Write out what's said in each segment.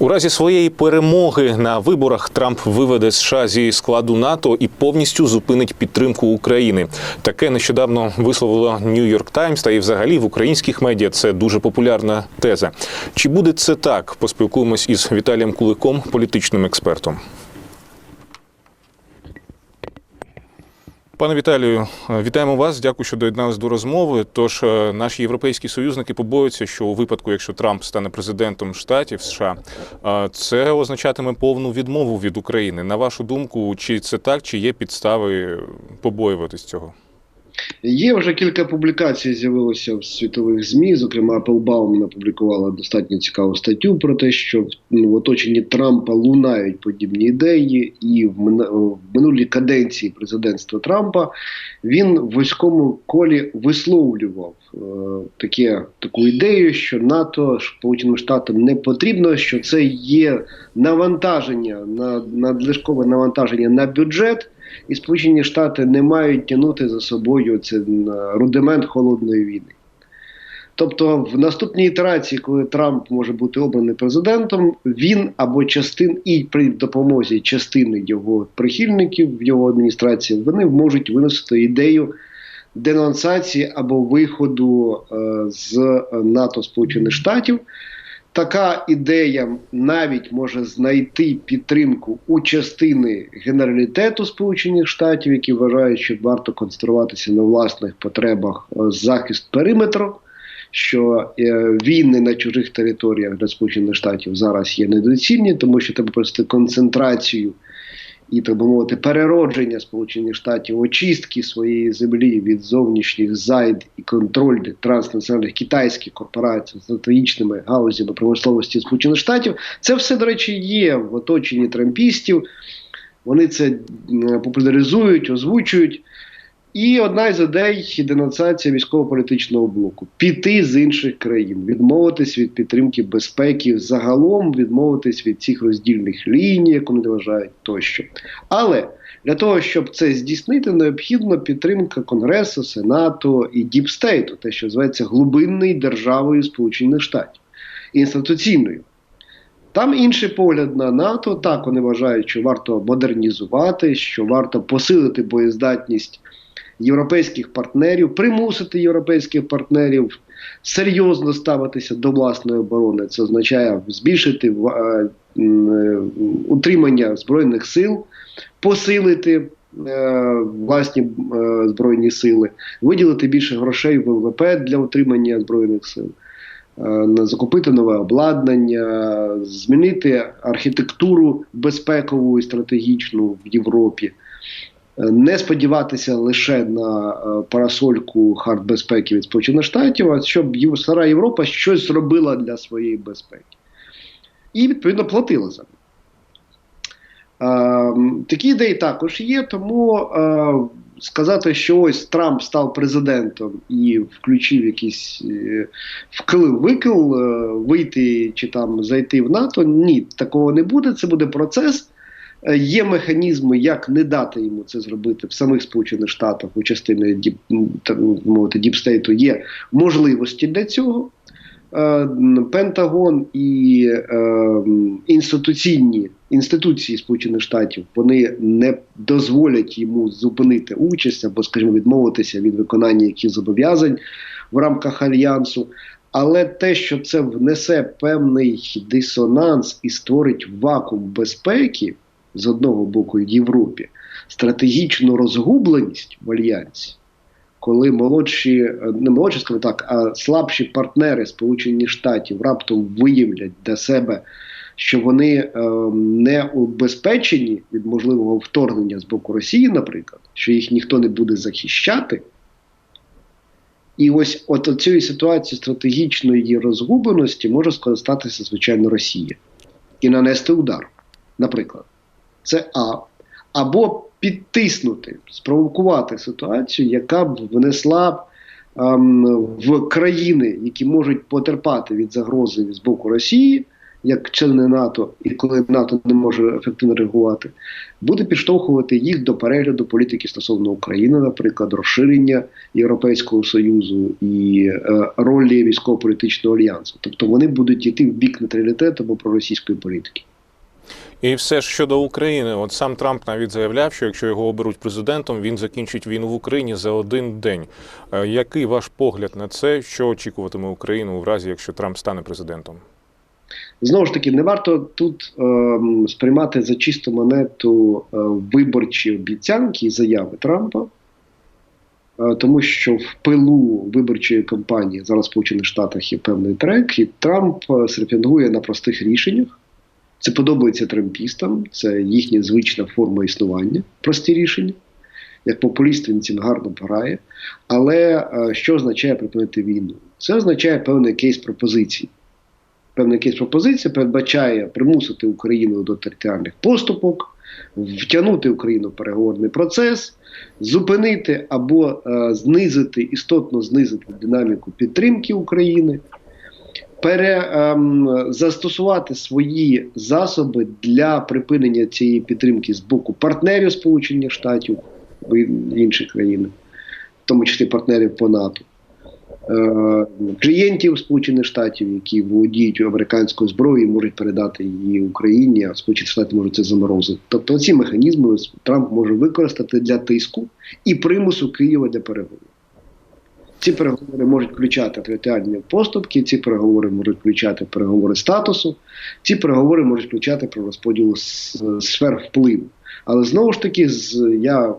У разі своєї перемоги на виборах Трамп виведе США зі складу НАТО і повністю зупинить підтримку України. Таке нещодавно висловило Нью-Йорк Таймс, та і взагалі в українських медіа це дуже популярна теза. Чи буде це так? Поспілкуємось із Віталієм Куликом, політичним експертом. Пане Віталію, вітаємо вас. Дякую, що доєдналися до розмови. Тож е, наші європейські союзники побоюються, що у випадку, якщо Трамп стане президентом штатів США, е, це означатиме повну відмову від України. На вашу думку, чи це так, чи є підстави побоюватись цього? Є вже кілька публікацій з'явилося в світових ЗМІ. Зокрема, Applebaum опублікувала достатньо цікаву статтю про те, що ну, в оточенні Трампа лунають подібні ідеї, і в минулій каденції президентства Трампа він в військовому колі висловлював е, таке, таку ідею, що НАТО Сполученим Штатам не потрібно, що це є навантаження на надлишкове навантаження на бюджет. І Сполучені Штати не мають тягнути за собою це рудимент холодної війни. Тобто, в наступній ітерації, коли Трамп може бути обраний президентом, він або частин і при допомозі частини його прихильників в його адміністрації вони можуть виносити ідею денонсації або виходу е, з НАТО Сполучених Штатів. Така ідея навіть може знайти підтримку у частини генералітету Сполучених Штатів, які вважають, що варто концентруватися на власних потребах е, захист периметру. Що е, війни на чужих територіях для Сполучених Штатів зараз є недоцільні, тому що треба просто концентрацію і так би мовити переродження Сполучених Штатів, очистки своєї землі від зовнішніх зайд і контроль транснаціональних китайських корпорацій з стратегічними галузями промисловості Сполучених Штатів. Це все, до речі, є в оточенні трампістів. Вони це популяризують, озвучують. І одна із ідей денонсація військово-політичного блоку піти з інших країн, відмовитись від підтримки безпеки, загалом відмовитись від цих роздільних ліній, як вони вважають тощо. Але для того, щоб це здійснити, необхідна підтримка Конгресу, Сенату і Діпстейту, те, що називається глибинною державою Сполучених Штатів, інституційною. Там інший погляд на НАТО. Так вони вважають, що варто модернізувати, що варто посилити боєздатність європейських партнерів, примусити європейських партнерів серйозно ставитися до власної оборони. Це означає збільшити е, м, утримання збройних сил, посилити. е, Власні е, збройні сили, виділити більше грошей в ВВП для утримання збройних сил, е, закупити нове обладнання, змінити архітектуру безпекову і стратегічну в Європі, Е, не сподіватися лише на е, парасольку хард безпеки від Сполучених Штатів, а щоб стара Європа щось зробила для своєї безпеки. І відповідно платила за це. Е, такі ідеї також є, тому е, сказати, що ось Трамп став президентом і включив якийсь е, вкл, викил, е, вийти чи там зайти в НАТО. Ні, такого не буде. Це буде процес. Е, Є механізми, як не дати йому це зробити в самих Сполучених Штатах у частини діп, мовити, діпстейту є можливості для цього. Е, Пентагон і е, інституційні інституції Сполучених Штатів вони не дозволять йому зупинити участь або, скажімо, відмовитися від виконання яких зобов'язань в рамках альянсу. Але те, що це внесе певний дисонанс і створить вакуум безпеки з одного боку в Європі, стратегічну розгубленість в альянсі, коли молодші, не молодші, скажімо так, а слабші партнери Сполучених Штатів раптом виявлять для себе, що вони е, не убезпечені від можливого вторгнення з боку Росії, наприклад, що їх ніхто не буде захищати. І ось от цієї ситуації стратегічної розгубленості може скористатися, звичайно, Росія і нанести удар, наприклад. Це А. Або підтиснути, спровокувати ситуацію, яка б внесла ем, в країни, які можуть потерпати від загрози з боку Росії, як члени НАТО, і коли НАТО не може ефективно реагувати, буде підштовхувати їх до перегляду політики стосовно України, наприклад, розширення Європейського союзу і е, ролі військово-політичного альянсу. Тобто вони будуть йти в бік нейтралітету або проросійської політики. І все ж щодо України, от сам Трамп навіть заявляв, що якщо його оберуть президентом, він закінчить війну в Україні за один день. Е, Який ваш погляд на це? Що очікуватиме Україну в разі, якщо Трамп стане президентом? Знову ж таки, не варто тут ем, сприймати за чисту монету е, виборчі обіцянки і заяви Трампа, е, тому що в пилу виборчої кампанії зараз в Сполучених Штатах є певний трек, і Трамп е, серфінгує на простих рішеннях. Це подобається трампістам, це їхня звична форма існування, прості рішення. Як популіст він цим гарно пограє. Але е, що означає припинити війну? Це означає певний кейс пропозиції певний кейс пропозиція передбачає примусити Україну до територіальних поступок, втягнути Україну в переговорний процес, зупинити або е, знизити, істотно знизити динаміку підтримки України, пере, ем, свої засоби для припинення цієї підтримки з боку партнерів Сполучених Штатів і інших країн, в тому числі партнерів по НАТО е, клієнтів Сполучених Штатів, які володіють американською зброєю, можуть передати її Україні, а Сполучені Штати можуть це заморозити. Тобто ці механізми Трамп може використати для тиску і примусу Києва для переговорів. Ці переговори можуть включати територіальні поступки, ці переговори можуть включати переговори статусу, ці переговори можуть включати про розподіл сфер впливу. Але знову ж таки, я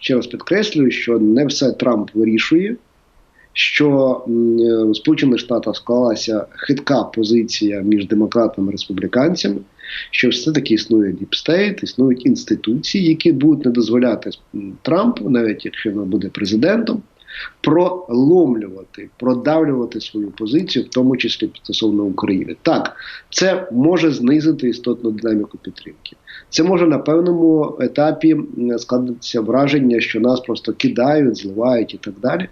ще раз підкреслюю, що не все Трамп вирішує що е, Сполучених Штатах склалася хитка позиція між демократами і республіканцями, що все-таки існує діпстейт, існують інституції, які будуть не дозволяти Трампу, навіть якщо він буде президентом, проломлювати, продавлювати свою позицію, в тому числі стосовно України. Так, це може знизити істотну динаміку підтримки. Це може на певному етапі складатися враження, що нас просто кидають, зливають і так далі.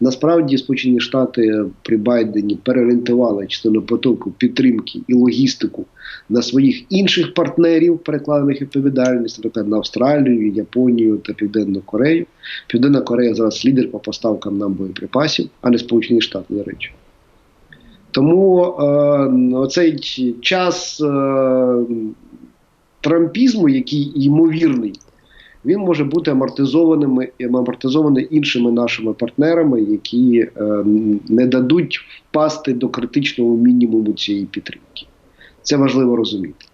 Насправді Сполучені Штати при Байдені переорієнтували частину потоку підтримки і логістику на своїх інших партнерів, перекладених відповідальність, наприклад, на Австралію, Японію та Південну Корею. Південна Корея зараз лідер по поставкам нам боєприпасів, а не Сполучені Штати, до речі. Тому е, оцей час е, трампізму, який ймовірний, він може бути амортизованим, амортизований іншими нашими партнерами, які е, не дадуть впасти до критичного мінімуму цієї підтримки. Це важливо розуміти.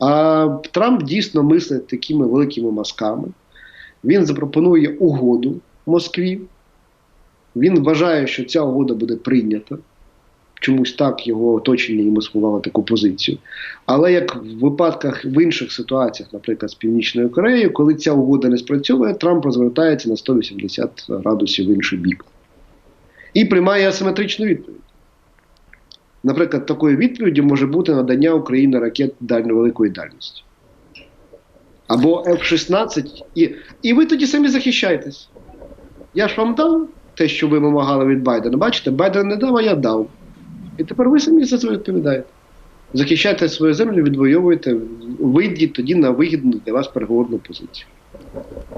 А Трамп дійсно мислить такими великими мазками. Він запропонує угоду Москві. Він вважає, що ця угода буде прийнята. Чомусь так його оточення йому сховало таку позицію. Але як в випадках в інших ситуаціях, наприклад, з Північною Кореєю, коли ця угода не спрацьовує, Трамп розвертається на 180 градусів в інший бік і приймає асиметричну відповідь. Наприклад, такою відповіддю може бути надання Україні ракет дально великої дальності. Або F-16, і, і ви тоді самі захищаєтесь. Я ж вам дав те, що ви вимагали від Байдена. Бачите, Байден не дав, а я дав. І тепер ви самі за це відповідаєте. Захищайте свою землю, відвоюєте, вийдіть тоді на вигідну для вас переговорну позицію.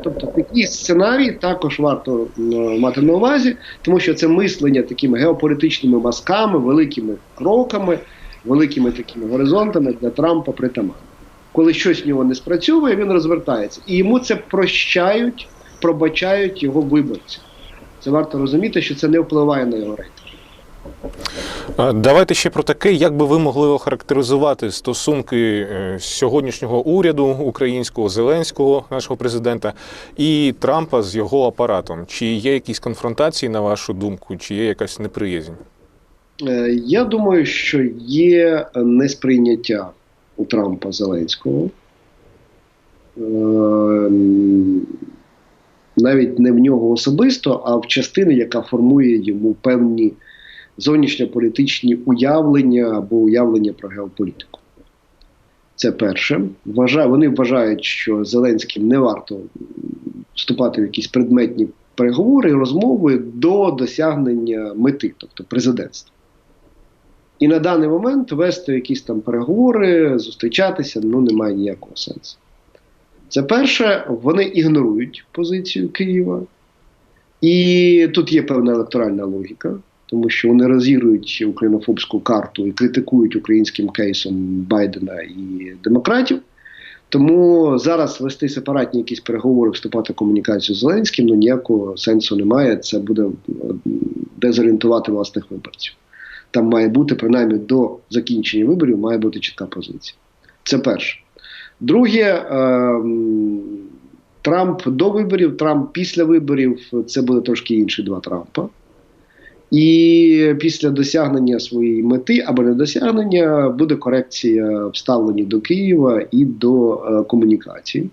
Тобто такий сценарій також варто е, мати на увазі, тому що це мислення такими геополітичними мазками, великими кроками, великими такими горизонтами для Трампа притаманно. Коли щось в нього не спрацьовує, він розвертається. І йому це прощають, пробачають його виборці. Це варто розуміти, що це не впливає на його рейтинг. Давайте ще про таке, як би ви могли охарактеризувати стосунки е, сьогоднішнього уряду українського Зеленського, нашого президента, і Трампа з його апаратом. Чи є якісь конфронтації, на вашу думку, чи є якась неприязнь? Е, Я думаю, що є несприйняття у Трампа Зеленського. Навіть не в нього особисто, а в частини, яка формує йому певні зовнішньополітичні уявлення або уявлення про геополітику. Це перше. Вважаю, вони вважають, що Зеленським не варто вступати в якісь предметні переговори розмови до досягнення мети, тобто президентства. І на даний момент вести якісь там переговори, зустрічатися ну немає ніякого сенсу. Це перше, вони ігнорують позицію Києва. І тут є певна електоральна логіка, тому що вони розігрують українофобську карту і критикують українським кейсом Байдена і демократів. Тому зараз вести сепаратні якісь переговори, вступати в комунікацію з Зеленським, ну ніякого сенсу немає. Це буде е, дезорієнтувати власних виборців. Там має бути, принаймні до закінчення виборів, має бути чітка позиція. Це перше. Друге, ем, Трамп до виборів, Трамп після виборів це буде трошки інші два Трампа. І після досягнення своєї мети або недосягнення буде корекція в до Києва і до е, комунікації.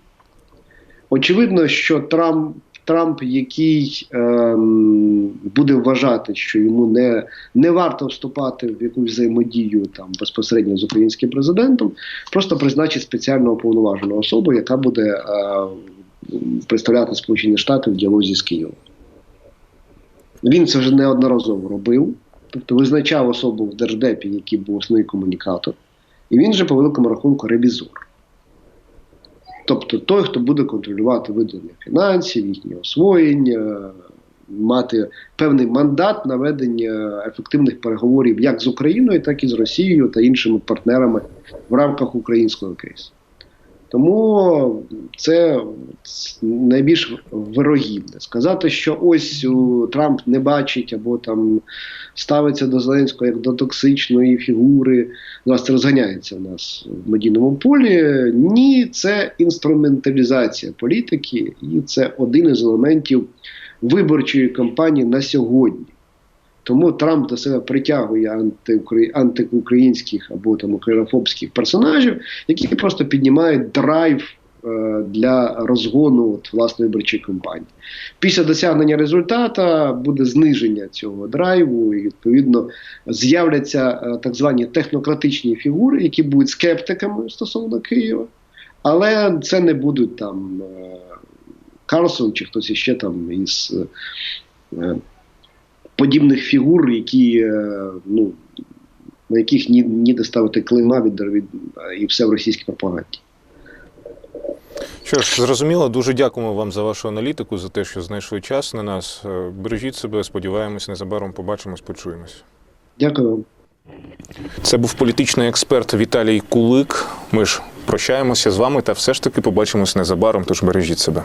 Очевидно, що Трамп, Трамп який ем, буде вважати, що йому не, не варто вступати в якусь взаємодію там безпосередньо з українським президентом, просто призначить спеціального повноважену особу, яка буде е, представляти Сполучені Штати в діалозі з Києвом. Він це вже неодноразово робив, тобто визначав особу в держдепі, який був основний комунікатор, і він же по великому рахунку ревізор. Тобто той, хто буде контролювати виділення фінансів, їхнє освоєння, мати певний мандат на ведення ефективних переговорів як з Україною, так і з Росією та іншими партнерами в рамках українського кейсу. Тому це найбільш вирогідне. Сказати, що ось о, Трамп не бачить або там ставиться до Зеленського як до токсичної фігури. Це розганяється в нас в медійному полі. Ні, це інструменталізація політики, і це один із елементів виборчої кампанії на сьогодні. Тому Трамп до себе притягує антиукр... антиукраїнських або там українофобських персонажів, які просто піднімають драйв е, для розгону от, власної виборчої кампанії. Після досягнення результата буде зниження цього драйву, і відповідно з'являться е, так звані технократичні фігури, які будуть скептиками стосовно Києва, але це не будуть там е, Карлсон чи хтось іще там із. Подібних фігур, які е, ну, на яких ні, ніде ставити клейма від, від і все в російській пропаганді. Що ж, зрозуміло, дуже дякуємо вам за вашу аналітику, за те, що знайшли час на нас. Е, Бережіть себе, сподіваємось, незабаром побачимось, почуємось. Дякую вам. Це був політичний експерт Віталій Кулик. Ми ж прощаємося з вами та все ж таки побачимось незабаром, тож бережіть себе.